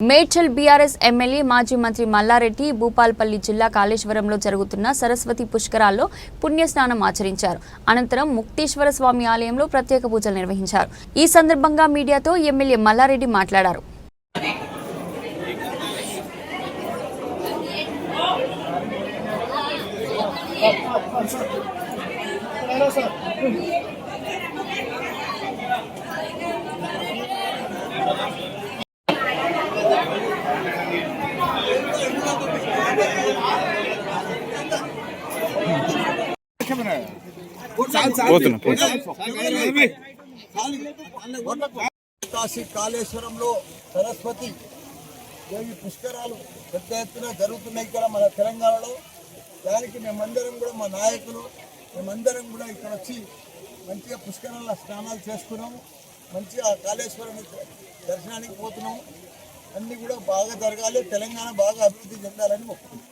Medchal BRS MLA మాజీ మంత్రి మల్లారెడ్డి భూపాల్పల్లి జిల్లా కాళేశ్వరంలో జరుగుతున్న సరస్వతి పుష్కరాల్లో పుణ్యస్నానం ఆచరించారు. అనంతరం ముక్తేశ్వర స్వామి ఆలయంలో ప్రత్యేక పూజలు నిర్వహించారు. ఈ సందర్భంగా మీడియాతో ఎమ్మెల్యే మల్లారెడ్డి మాట్లాడారు. పోతున్నా కాశీ కాళేశ్వరంలో సరస్వతి దేవి పుష్కరాలు పెద్ద ఎత్తున జరుగుతున్నాయి ఇక్కడ మన తెలంగాణలో. దానికి మేమందరం కూడా మా నాయకులు మేమందరం కూడా ఇక్కడ వచ్చి మంచిగా పుష్కరాల స్నానాలు చేసుకున్నాము. మంచిగా కాళేశ్వరం దర్శనానికి పోతున్నాము. అన్నీ కూడా బాగా జరగాలి తెలంగాణ బాగా అభివృద్ధి చెందాలని మొక్కుతున్నాం